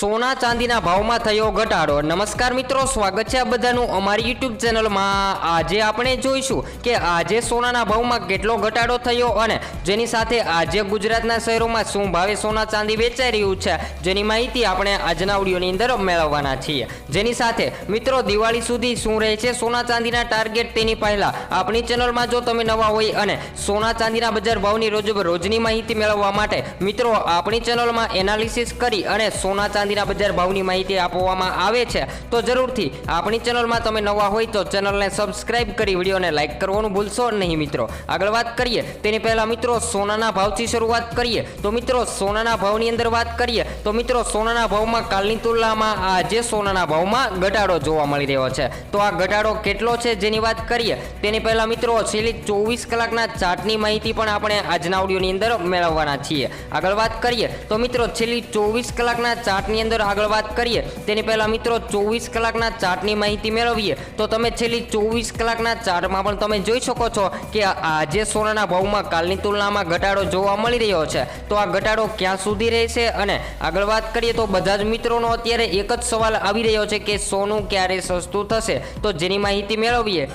સોના ચાંદીના ભાવમાં થયો ઘટાડો. નમસ્કાર મિત્રો, સ્વાગત છે આ બધાનું અમારી યુટ્યુબ ચેનલમાં આજે આપણે જોઈશું કે આજે સોનાના ભાવમાં કેટલો ઘટાડો થયો અને જેની સાથે આજે ગુજરાતના શહેરોમાં શું ભાવે સોના ચાંદી વેચાઈ રહ્યું છે, જેની માહિતી આપણે આજના ઓડિયોની અંદર મેળવવાના છીએ. જેની સાથે મિત્રો, દિવાળી સુધી શું રહે છે સોના ચાંદીના ટાર્ગેટ તેની પહેલાં આપણી ચેનલમાં જો તમે નવા હોય અને સોના ચાંદીના બજાર ભાવની રોજ રોજની માહિતી મેળવવા માટે મિત્રો, આપણી ચેનલમાં એનાલિસિસ કરી અને સોના ચાંદીના બજાર ભાવની માહિતી આપવામાં આવે છે. તો જરૂરથી આપણી ચેનલમાં તમે નવા હોય તો ચેનલને સબસ્ક્રાઇબ કરી વિડીયોને લાઇક કરવાનું ભૂલશો નહીં મિત્રો. આગળ વાત કરીએ. તેની પહેલાં મિત્રો સોનાના ભાવથી શરૂઆત કરીએ. તો મિત્રો સોનાના ભાવની અંદર વાત કરીએ. તો મિત્રો સોનાના ભાવમાં કાલની તુલનામાં આજે સોનાના ભાવમાં ઘટાડો જોવા મળી રહ્યો છે. તો આ ઘટાડો કેટલો છે જેની વાત કરીએ. તેની પહેલા મિત્રો છેલ્લી ચોવીસ કલાકના ચાર્ટની માહિતી પણ આપણે આજના ઓડિયોની અંદર મેળવવાના છીએ. આગળ વાત કરીએ. તો મિત્રો છેલ્લી ચોવીસ કલાકના ચાર્ટની અંદર આગળ વાત કરીએ, તેની પહેલા મિત્રો ચોવીસ કલાકના ચાર્ટની માહિતી મેળવીએ. તો તમે છેલ્લી ચોવીસ કલાકના ચાર્ટમાં પણ તમે જોઈ શકો છો કે આજે સોનાના ભાવમાં કાલની તુલનામાં ઘટાડો જોવા મળી રહ્યો છે. તો આ ઘટાડો ક્યાં સુધી રહેશે અને આગળ વાત કરીએ તો બધા જ મિત્રોનો અત્યારે એક જ સવાલ આવી રહ્યો છે કે સોનું ક્યારે સસ્તું થશે? તો જેની માહિતી મેળવીએ.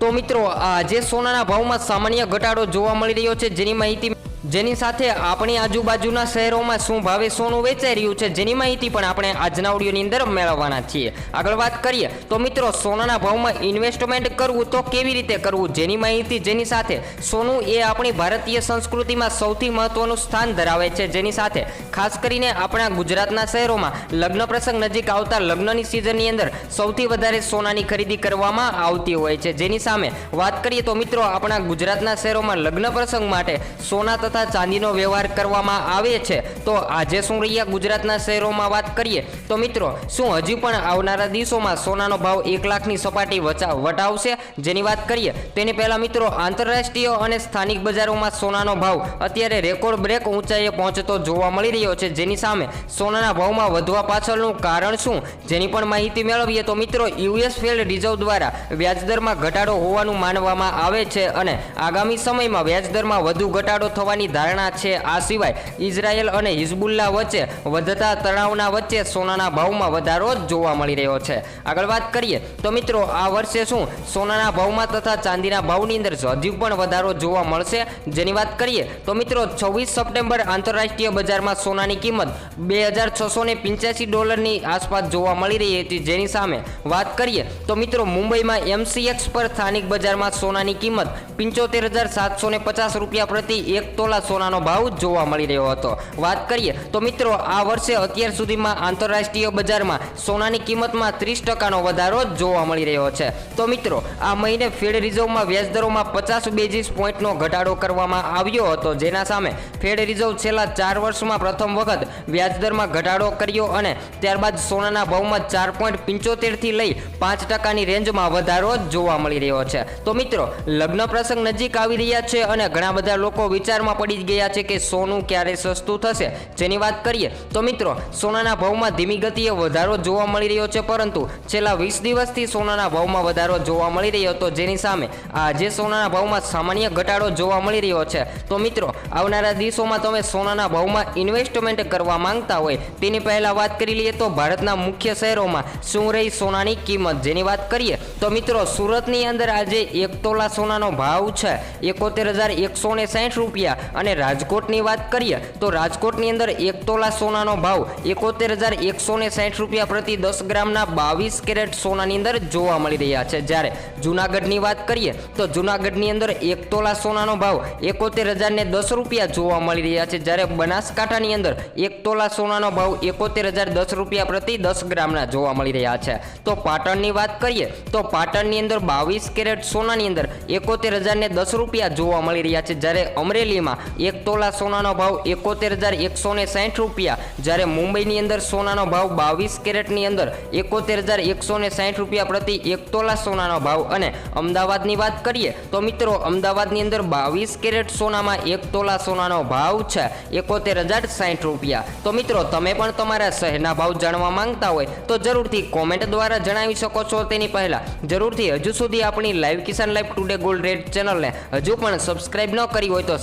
તો મિત્રો આજે સોનાના ભાવમાં સામાન્ય ઘટાડો જોવા મળી રહ્યો છે, જેની માહિતી જેની સાથે આપણી આજુબાજુના શહેરોમાં શું ભાવે, સોનું વેચાઈ રહ્યું છે, જેની માહિતી પણ આપણે આજના ઓડિયોની અંદર મેળવવાના છીએ. આગળ વાત કરીએ, તો મિત્રો, સોનાના ભાવમાં ઇન્વેસ્ટમેન્ટ કરવું તો કેવી રીતે કરવું? જેની માહિતી, જેની સાથે સોનું એ આપણી ભારતીય સંસ્કૃતિમાં સૌથી મહત્વનું સ્થાન ધરાવે છે. જેની સાથે ખાસ કરીને આપણા ગુજરાતના શહેરોમાં લગ્ન પ્રસંગ નજીક આવતા લગ્નની સિઝનની અંદર સૌથી વધારે સોનાની ખરીદી કરવામાં આવતી હોય છે. જેની સામે વાત કરીએ તો મિત્રો, આપણા ગુજરાતના શહેરોમાં લગ્ન પ્રસંગ માટે સોના તથા ચાંદીનો વ્યવહાર કરવામાં આવે છે. તો આજે શું રહ્યા ગુજરાતના શહેરોમાં વાત કરીએ તો મિત્રો, શું હજી પણ આવનારા દિવસોમાં સોનાનો ભાવ એક લાખની સપાટી વચા વટાવશે? જેની વાત કરીએ, તેની પહેલાં મિત્રો, આંતરરાષ્ટ્રીય અને સ્થાનિક બજારોમાં સોનાનો ભાવ અત્યારે રેકોર્ડ બ્રેક ઊંચાઈએ પહોંચતો જોવા મળી રહ્યો છે. જેની સામે સોનાના ભાવમાં વધવા પાછળનું કારણ શું? જેની પણ માહિતી મેળવીએ તો મિત્રો યુએસ ફેડ રિઝર્વ દ્વારા વ્યાજદરમાં ઘટાડો હોવાનું માનવામાં આવે છે અને આગામી સમયમાં વ્યાજદરમાં વધુ ઘટાડો થવાની ધારણા છે. આ સિવાય ઇઝરાયલ અને હિઝબુલ્લા વચ્ચે વધતા તણાવના વચ્ચે સોનાના ભાવમાં વધારો જોવા મળી રહ્યો છે. આગળ વાત કરીએ તો મિત્રો, આ વર્ષે શું સોનાના ભાવમાં તથા ચાંદીના ભાવની અંદર હજુ પણ વધારો જોવા મળશે? જેની વાત કરીએ તો મિત્રો, છવ્વીસ સપ્ટેમ્બર આંતરરાષ્ટ્રીય બજારમાં સોનાની કિંમત બે હજાર છસો ને પિંચ્યાસી ડોલરની આસપાસ જોવા મળી રહી હતી. જેની સામે વાત કરીએ તો મિત્રો, મુંબઈમાં એમસીએક્સ પર સ્થાનિક બજારમાં સોનાની કિંમત પંચોતેર હજાર સાતસો ને પચાસ રૂપિયા પ્રતિ એક તોલા સોનાનો ભાવ જોવા મળી રહ્યો હતો. વાત કરીએ તો મિત્રો, આ વર્ષે અત્યાર સુધીમાં આંતરરાષ્ટ્રીય બજારમાં સોનાની કિંમતમાં ત્રીસ ટકાનો વધારો જોવા મળી રહ્યો છે. તો મિત્રો, આ મહિને ફેડ રિઝર્વમાં વ્યાજદરોમાં પચાસ બેઝિસ પોઈન્ટનો ઘટાડો કરવામાં આવ્યો હતો. જેના સામે ફેડ રિઝર્વ છેલ્લા ચાર વર્ષમાં પ્રથમ વખત વ્યાજદરમાં ઘટાડો કર્યો અને ત્યારબાદ સોનાના ભાવમાં ચાર પોઈન્ટ પંચોતેરથી લઈ પાંચ ટકાની રેન્જમાં વધારો જોવા મળી રહ્યો છે. તો મિત્રો, લગ્ન પ્રસંગ નજીક આવી રહ્યા છે અને ઘણા બધા લોકો વિચારમાં પડી ગયા છે કે સોનું ક્યારે સસ્તું થશે? જેની વાત કરીએ, તો મિત્રો, સોનાના ભાવમાં ધીમી ગતિએ વધારો જોવા મળી રહ્યો છે, પરંતુ છેલ્લા વીસ દિવસથી સોનાના ભાવમાં વધારો જોવા મળી રહ્યો હતો. જેની સામે આજે સોનાના ભાવમાં સામાન્ય ઘટાડો જોવા મળી રહ્યો છે. તો મિત્રો, આવનારા દિવસોમાં તમે સોનાના ભાવમાં ઇન્વેસ્ટમેન્ટ કરવા માંગતા હોય તેની પહેલાં વાત કરી લઈએ તો ભારતના મુખ્ય શહેરોમાં શું રહી સોનાની કિંમત? જેની વાત કરીએ, તો મિત્રો, સુરતની અંદર આજે એક તોલા સોનાનો ભાવ છે એકોતેર હજાર એકસો ને સાઠ રૂપિયા અને રાજકોટની વાત કરીએ, તો રાજકોટની અંદર એક તોલા સોનાનો ભાવ એકોતેર હજાર એકસો ને સાઠ રૂપિયા પ્રતિ દસ ગ્રામના બાવીસ કેરેટ સોનાની અંદર જોવા મળી રહ્યા છે. જ્યારે જુનાગઢની વાત કરીએ, તો જુનાગઢની અંદર એક તોલા સોનાનો ભાવ એકોતેર હજાર ને દસ રૂપિયા જોવા મળી રહ્યા છે. જ્યારે બનાસકાંઠાની અંદર એક તોલા સોનાનો ભાવ એકોતેર હજાર દસ રૂપિયા પ્રતિ દસ ગ્રામના જોવા મળી રહ્યા છે. તો પાટણની વાત કરીએ, તો પાટણની અંદર બાવીસ કેરેટ સોનાની અંદર એકોતેર હજાર ને દસ રૂપિયા જોવા મળી રહ્યા છે. જ્યારે અમરેલીમાં એક તોલા સોનાનો ભાવ એકોતેર હજાર એકસો ને સાઠ રૂપિયા. જ્યારે મુંબઈની અંદર સોનાનો ભાવ બાવીસ કેરેટની અંદર એકોતેર હજાર એકસો ને સાઠ રૂપિયા પ્રતિ એક તોલા સોનાનો ભાવ. અને અમદાવાદની વાત કરીએ તો મિત્રો, અમદાવાદની અંદર બાવીસ કેરેટ સોનામાં એક તોલા સોનાનો ભાવ છે, એકોતેર હજાર સાઠ રૂપિયા. તો મિત્રો, તમે પણ તમારા શહેરના ભાવ જાણવા માંગતા હોય તો જરૂરથી કોમેન્ટ દ્વારા જણાવી શકો છો તેની પહેલાં. જરૂરથી હજુ સુધી આપણી live Kisan live today gold rate ચેનલને હજુ પણ સબસ્ક્રાઇબ ન કરી હોય તો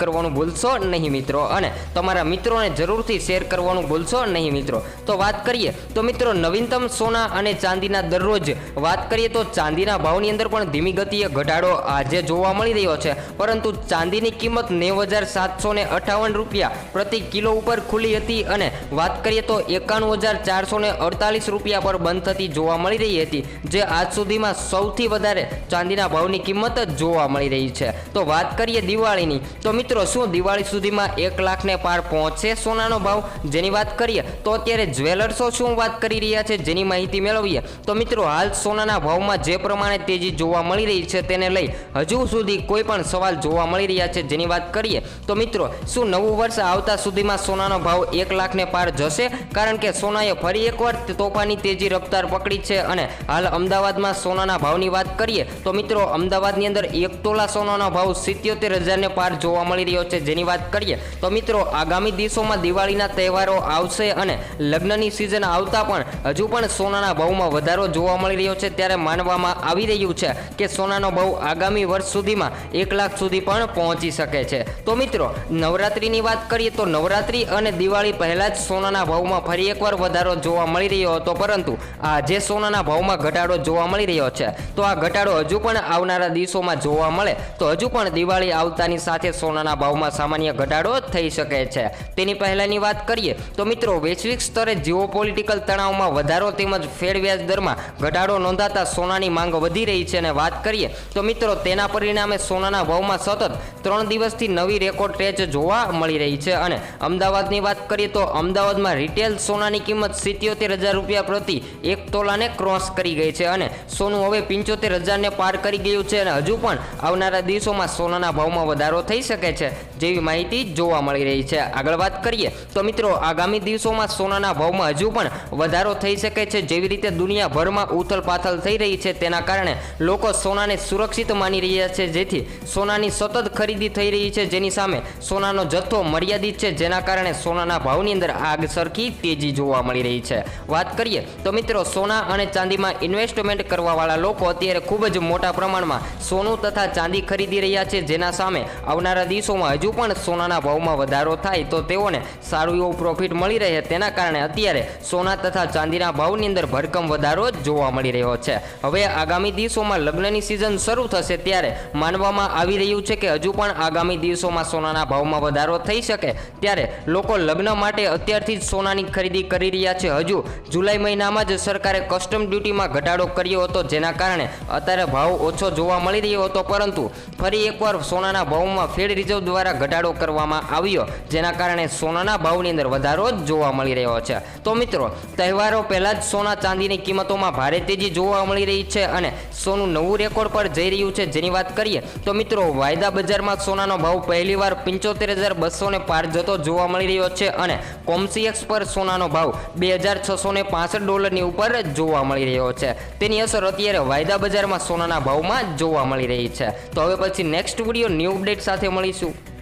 કરવાનું ભૂલશો નહીં મિત્રો. અને તમારા મિત્રોને જરૂરથી શેર કરવાનું ભૂલશો નહીં મિત્રો. તો વાત કરીએ, તો મિત્રો નવીનતમ સોના અને ચાંદીના દરરોજ વાત કરીએ તો ચાંદીના ભાવની અંદર પણ ધીમી ગતિએ ઘટાડો આજે જોવા મળી રહ્યો છે. પરંતુ ચાંદીની કિંમત નેવ હજાર સાતસો ને અઠાવન રૂપિયા પ્રતિ કિલો ઉપર ખુલી હતી અને વાત કરીએ તો એકાણું હજાર ચારસો ને અડતાલીસ રૂપિયા પર બંધ થતી જોવા મળી રહી હતી, જે આજ સુધીમાં સૌથી વધારે ચાંદીના ભાવની કિંમત જોવા મળી રહી છે. તો વાત કરીએ દિવાળીની, તો મિત્રો શું દિવાળી સુધીમાં એક લાખને પાર પહોંચશે સોનાનો ભાવ? જેની વાત કરીએ, તો અત્યારે જ્વેલર્સો શું વાત કરી રહ્યા છે જેની માહિતી મેળવીએ? તો મિત્રો, હાલ સોનાના ભાવમાં જે પ્રમાણે તેજી જોવા મળી રહી છે તેને લઈ હજુ સુધી કોઈ પણ સવાલ જોવા મળી રહ્યા છે જેની વાત કરીએ, તો મિત્રો, શું નવું વર્ષ આવતા સુધીમાં સોનાનો ભાવ એક લાખને પાર જશે? કારણ કે સોનાએ ફરી એકવાર તોફાની તેજી રફતાર પકડી છે અને હાલ અમદાવાદમાં સોનાના ભાવની વાત કરીએ, તો મિત્રો, અમદાવાદની અંદર એક તોલા સોનાનો ભાવ સિત્યોતેર હજારને પાર જોવા મળી રહ્યો છે. જેની વાત કરીએ તો મિત્રો, આગામી દિવસોમાં દિવાળીના તહેવારો આવશે અને લગ્નની સિઝન આવતા પણ હજુ પણ સોનાના ભાવમાં વધારો જોવા મળી રહ્યો છે. ત્યારે માનવામાં આવી રહ્યું છે કે સોનાનો ભાવ આગામી વર્ષ સુધીમાં એક લાખ સુધી પણ પહોંચી શકે છે. તો મિત્રો, નવરાત્રિની વાત કરીએ તો નવરાત્રિ અને દિવાળી પહેલાં જ સોનાના ભાવમાં ફરી એકવાર વધારો જોવા મળી રહ્યો હતો. પરંતુ આજે સોનાના ભાવમાં ઘટાડો જોવા મળી રહ્યો છે. તો આ ઘટાડો હજુ પણ આવનારા દિવસોમાં જોવા મળે. તો હજુ પણ દિવાળી આવતાની સાથે સોનાના ભાવમાં સામાન્ય ઘટાડો થઈ શકે છે. તેની પહેલાંની વાત કરીએ તો મિત્રો વૈશ્વિક સ્તરે જીઓપોલિટિકલ તણાવમાં વધારો તેમજ ફેડ વ્યાજ દરમાં ઘટાડો નોંધાતા સોનાની માંગ વધી રહી છે અને વાત કરીએ તો મિત્રો તેના પરિણામે સોનાના ભાવમાં સતત ત્રણ દિવસથી નવી રેકોર્ડ ટેચ જોવા મળી રહી છે. અને અમદાવાદની વાત કરીએ તો અમદાવાદમાં રિટેલ સોનાની કિંમત સિત્યોતેર હજાર રૂપિયા પ્રતિ એક તોલાને ક્રોસ કરી ગઈ છે અને સોનું હવે પંચોતેર હજારને પાર કરી ગયું છે અને હજુ પણ આવનારા દિવસોમાં સોનાના ભાવમાં વધારો થઈ શકે છે. જેવી માહિતી જોવા મળી રહી છે. આગળ વાત કરીએ તો મિત્રો, આગામી દિવસોમાં સોનાના ભાવમાં હજુ પણ વધારો થઈ શકે છે. જેવી રીતે દુનિયાભરમાં ઉથલ પાથલ થઈ રહી છે, તેના કારણે લોકો સોનાને સુરક્ષિત માની રહ્યા છે. જેથી સોનાની સતત ખરીદી થઈ રહી છે. જેની સામે સોનાનો જથ્થો મર્યાદિત છે, જેના કારણે સોનાના ભાવની અંદર આગ સરખી તેજી જોવા મળી રહી છે. વાત કરીએ તો મિત્રો, સોના અને ચાંદીમાં ઇન્વેસ્ટમેન્ટ કરવાવાળા લોકો અત્યારે ખૂબ જ મોટા પ્રમાણમાં સોનું તથા ચાંદી ખરીદી રહ્યા છે. જેના સામે આવનારા દિવસોમાં હજુ પણ સોનાના ભાવમાં વધારો થાય તો તેઓને સારું એવું પ્રોફિટ મળી રહે તેના કારણે અત્યારે સોના તથા ચાંદીના ભાવની અંદર ભરકમ વધારો જોવા મળી રહ્યો છે. હવે આગામી દિવસોમાં લગ્નની સિઝન શરૂ થશે ત્યારે માનવામાં આવી રહ્યું છે કે હજુ પણ આગામી દિવસોમાં સોનાના ભાવમાં વધારો થઈ શકે ત્યારે લોકો લગ્ન માટે અત્યારથી જ સોનાની ખરીદી કરી રહ્યા છે. હજુ જુલાઈ મહિનામાં જ સરકારે કસ્ટમ ડ્યુટીમાં ઘટાડો કર્યો હતો જેના કારણે અત્યારે ભાવ ઓછો જોવા મળી રહ્યો હતો પરંતુ ફરી એકવાર સોનાના ભાવમાં ફેડ રિઝર્વ દ્વારા ઘટાડો કરવામાં આવ્યો, જેના કારણે સોનાના ભાવની અંદર વધારો જ જોવા મળી રહ્યો છે. તો મિત્રો, તહેવારો પહેલાં જ સોના ચાંદીની કિંમતોમાં ભારે તેજી જોવા મળી રહી છે અને સોનું નવું રેકોર્ડ પર જઈ રહ્યું છે. જેની વાત કરીએ, તો મિત્રો, વાયદા બજારમાં સોનાનો ભાવ પહેલીવાર પંચોતેર હજાર બસો ને પાર જતો જોવા મળી રહ્યો છે અને કોમ્સીએક્સ પર સોનાનો ભાવ બે હજાર છસો ને પાસઠ ડોલરની ઉપર જોવા મળી રહ્યો છે. તેની અસર અત્યારે વાયદા બજારમાં સોનાના ભાવમાં જોવા મળી રહી છે. તો હવે પછી નેક્સ્ટ વીડિયો ન્યૂ અપડેટ સાથે મળીશું. Sul.